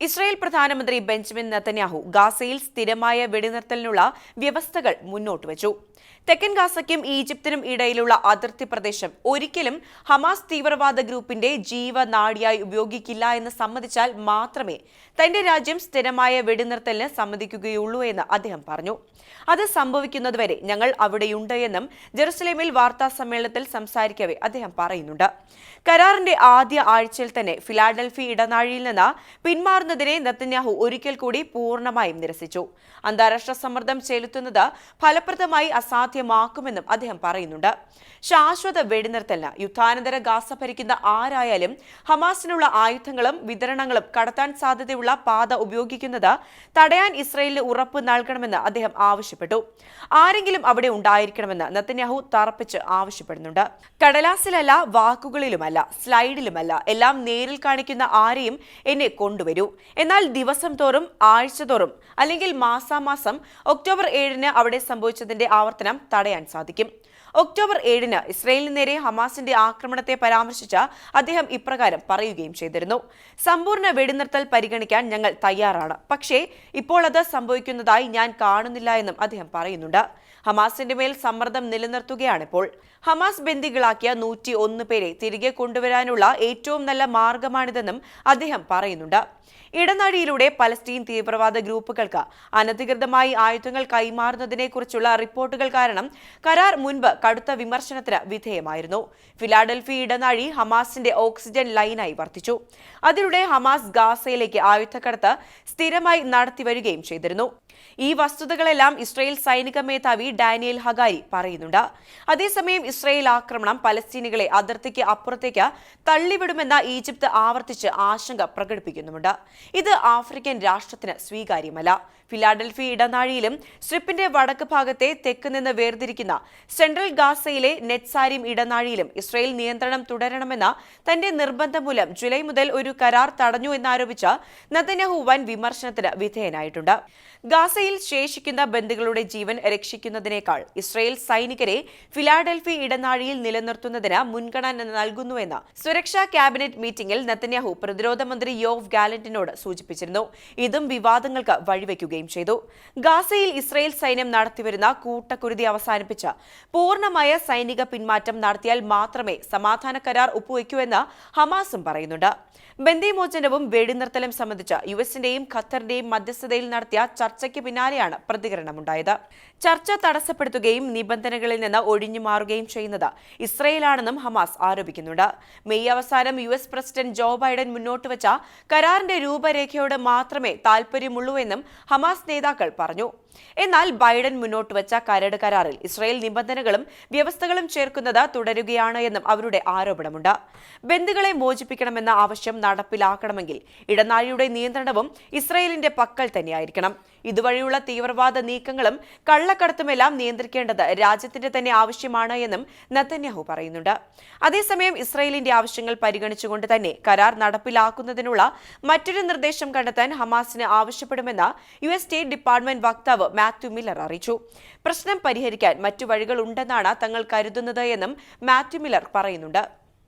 Israel പ്രധാനമന്ത്രി Benjamin Netanyahu ഗാസയിൽ സ്ഥിരമായ വെടിനിർത്തലിനുള്ള വ്യവസ്ഥകൾ മുന്നോട്ട് വച്ചു തെക്കൻ ഗാസയ്ക്കും ഈജിപ്തിനും ഇടയിലുള്ള അതിർത്തി പ്രദേശം ഒരിക്കലും ഹമാസ് തീവ്രവാദ ഗ്രൂപ്പിന്റെ ജീവനാഡിയായി ഉപയോഗിക്കില്ല എന്ന് സമ്മതിച്ചാൽ മാത്രമേ തന്റെ രാജ്യം സ്ഥിരമായ വെടിനിർത്തലിന് സമ്മതിക്കുകയുള്ളൂ എന്ന് അദ്ദേഹം പറഞ്ഞു. അത് സംഭവിക്കുന്നതുവരെ ഞങ്ങൾ അവിടെയുണ്ട് എന്നും ജെറുസലേമിൽ വാർത്താ സമ്മേളനത്തിൽ സംസാരിക്കവെ അദ്ദേഹം പറയുന്നുണ്ട്. കരാറിന്റെ ആദ്യ ആഴ്ചയിൽ തന്നെ ഫിലാഡൽഫി ഇടനാഴിയിൽ നിന്ന് പിന്മാറുന്നതിനെ നെത്തന്യാഹു ഒരിക്കൽ കൂടി പൂർണമായും നിരസിച്ചു. അന്താരാഷ്ട്ര സമ്മർദ്ദം ചെലുത്തുന്നത് ഫലപ്രദമായി അസാധ്യമാക്കുമെന്നും അദ്ദേഹം പറയുന്നുണ്ട്. ശാശ്വത വെടിനിർത്തലിന് യുദ്ധാനന്തര ഗാസ ഭരിക്കുന്ന ആരായാലും ഹമാസിനുള്ള ആയുധങ്ങളും വിതരണങ്ങളും കടത്താൻ സാധ്യതയുള്ള പാത ഉപയോഗിക്കുന്നത് തടയാൻ ഇസ്രയേലിന് ഉറപ്പ് നൽകണമെന്ന് അദ്ദേഹം ആവശ്യപ്പെട്ടു. ആരെങ്കിലും അവിടെ ഉണ്ടായിരിക്കണമെന്ന് നത്തന്യാഹു തറപ്പിച്ച് ആവശ്യപ്പെടുന്നുണ്ട്. കടലാസിലല്ല വാക്കുകളിലുമല്ല സ്ലൈഡിലുമല്ല എല്ലാം നേരിൽ കാണിക്കുന്ന ആരെയും എന്നെ കൊണ്ടുവരൂ. എന്നാൽ ദിവസം തോറും ആഴ്ച തോറും അല്ലെങ്കിൽ മാസാമാസം ഒക്ടോബർ ഏഴിന് അവിടെ സംഭവിച്ചതിന്റെ ആവർത്തനം തടയാൻ സാധിക്കും ഒക്ടോബർ ഏഴിന് ഇസ്രയേലിന് നേരെ ഹമാസിന്റെ ആക്രമണത്തെ പരാമർശിച്ച അദ്ദേഹം ഇപ്രകാരം പറയുകയും ചെയ്തിരുന്നു. സമ്പൂർണ വെടിനിർത്തൽ പരിഗണിക്കാൻ ഞങ്ങൾ തയ്യാറാണ്. പക്ഷേ ഇപ്പോൾ അത് സംഭവിക്കുന്നതായി ഞാൻ കാണുന്നില്ല എന്നും അദ്ദേഹം പറയുന്നുണ്ട്. ഹമാസിന്റെ മേൽ സമ്മർദ്ദം നിലനിർത്തുകയാണിപ്പോൾ ഹമാസ് ബന്ദികളാക്കിയ നൂറ്റി ഒന്ന് പേരെ തിരികെ കൊണ്ടുവരാനുള്ള ഏറ്റവും നല്ല മാർഗമാണിതെന്നും അദ്ദേഹം പറയുന്നുണ്ട്. ഇടനാഴിയിലൂടെ പലസ്തീൻ തീവ്രവാദ ഗ്രൂപ്പുകൾക്ക് അനധികൃതമായി ആയുധങ്ങൾ കൈമാറുന്നതിനെക്കുറിച്ചുള്ള റിപ്പോർട്ടുകൾ കാരണം കരാർ മുൻപ് കടുത്ത വിമർശനത്തിന് വിധേയമായിരുന്നു. ഫിലാഡൽഫി ഇടനാഴി ഹമാസിന്റെ ഓക്സിജൻ ലൈനായി വർത്തിച്ചു. അതിലൂടെ ഹമാസ് ഗാസയിലേക്ക് ആയുധക്കടത്ത് സ്ഥിരമായി നടത്തിവരികയും ചെയ്തിരുന്നു. ഈ വസ്തുതകളെല്ലാം ഇസ്രയേൽ സൈനിക മേധാവി ഡാനിയൽ ഹഗാരി പറയുന്നുണ്ട്. അതേസമയം ഇസ്രയേൽ ആക്രമണം പലസ്തീനികളെ അതിർത്തിക്ക് അപ്പുറത്തേക്ക് തള്ളിവിടുമെന്ന ഈജിപ്ത് ആവർത്തിച്ച് ആശങ്ക പ്രകടിപ്പിക്കുന്നുമുണ്ട്. ഇത് ആഫ്രിക്കൻ രാഷ്ട്രത്തിന് സ്വീകാര്യമല്ല. ഫിലാഡൽഫി ഇടനാഴിയിലും സ്ട്രിപ്പിന്റെ വടക്ക് ഭാഗത്തെ തെക്ക് നിന്ന് വേർതിരിക്കുന്ന സെൻട്രൽ ഗാസയിലെ നെറ്റ്സാരിം ഇടനാഴിയിലും ഇസ്രയേൽ നിയന്ത്രണം തുടരണമെന്ന തന്റെ നിർബന്ധം മൂലം ജൂലൈ മുതൽ ഒരു കരാർ തടഞ്ഞു എന്നാരോപിച്ച് നതന്യാഹു വൻ വിമർശനത്തിന് വിധേയനായിട്ടുണ്ട്. ഗാസയിൽ ശേഷിക്കുന്ന ബന്ധുക്കളുടെ ജീവൻ രക്ഷിക്കുന്നതിനേക്കാൾ ഇസ്രയേൽ സൈനികരെ ഫിലാഡൽഫി ഇടനാഴിയിൽ നിലനിർത്തുന്നതിന് മുൻഗണന നൽകുന്നുവെന്ന് സുരക്ഷാ ക്യാബിനറ്റ് മീറ്റിംഗിൽ നത്തന്യാഹു പ്രതിരോധ മന്ത്രി യോവ് ഗാലന്റിനോട് സൂചിപ്പിച്ചിരുന്നു. ഇതും വിവാദങ്ങൾക്ക് വഴിവെക്കുകയും ചെയ്തു. ഗാസയിൽ ഇസ്രയേൽ സൈന്യം നടത്തിവരുന്ന കൂട്ടക്കുരുതി അവസാനിപ്പിച്ച് പൂർണമായ സൈനിക പിന്മാറ്റം നടത്തിയാൽ മാത്രമേ സമാധാന കരാർ ഒപ്പുവെക്കൂ ഹമാസും പറയുന്നുണ്ട്. ബന്ദിമോചനവും വെടിനിർത്തലും സംബന്ധിച്ച് യു എസിന്റെയും ഖത്തറിന്റെയും മധ്യസ്ഥതയിൽ നടത്തിയ ചർച്ചയ്ക്ക് പിന്നാലെയാണ് പ്രതികരണമുണ്ടായത്. ചർച്ച തടസ്സപ്പെടുത്തുകയും നിബന്ധനകളിൽ നിന്ന് ഒഴിഞ്ഞു മാറുകയും ചെയ്യുന്നത് ഇസ്രയേലാണെന്നും ഹമാസ് ആരോപിക്കുന്നുണ്ട്. മെയ് അവസാനം U S president Joe Biden മുന്നോട്ട് വെച്ച കരാറിന്റെ രൂപരേഖയോട് മാത്രമേ താൽപര്യമുള്ളൂവെന്നും ഹമാസ് നേതാക്കൾ പറഞ്ഞു. എന്നാൽ ബൈഡൻ മുന്നോട്ട് വെച്ച കരട് കരാറിൽ ഇസ്രായേൽ നിബന്ധനകളും വ്യവസ്ഥകളും ചേർക്കുന്നത് തുടരുകയാണ് എന്നും അവരുടെ ആരോപണമുണ്ട്. ബന്ധുക്കളെ മോചിപ്പിക്കണമെന്ന ആവശ്യം നടപ്പിലാക്കണമെങ്കിൽ ഇടനാഴിയുടെ നിയന്ത്രണവും ഇസ്രായേലിന്റെ പക്കൽ തന്നെയായിരിക്കണം. ഇതുവഴിയുള്ള തീവ്രവാദ നീക്കങ്ങളും കള്ളക്കടത്തുമെല്ലാം നിയന്ത്രിക്കേണ്ടത് രാജ്യത്തിന്റെ തന്നെ ആവശ്യമാണ് എന്നും നത്തന്യാഹു പറയുന്നുണ്ട്. അതേസമയം ഇസ്രായേലിന്റെ ആവശ്യങ്ങൾ പരിഗണിച്ചുകൊണ്ട് തന്നെ കരാർ നടപ്പിലാക്കുന്നതിനുള്ള മറ്റൊരു നിർദ്ദേശം കണ്ടെത്താൻ ഹമാസിന് ആവശ്യപ്പെടുമെന്ന് യു എസ് സ്റ്റേറ്റ് ഡിപ്പാർട്ട്മെന്റ് വക്താവ് മാത്യു മില്ലർ അറിയിച്ചു. പ്രശ്നം പരിഹരിക്കാൻ മറ്റു വഴികളുണ്ടെന്നാണ് തങ്ങൾ കരുതുന്നത് എന്നും മാത്യു മില്ലർ പറയുന്നുണ്ട്.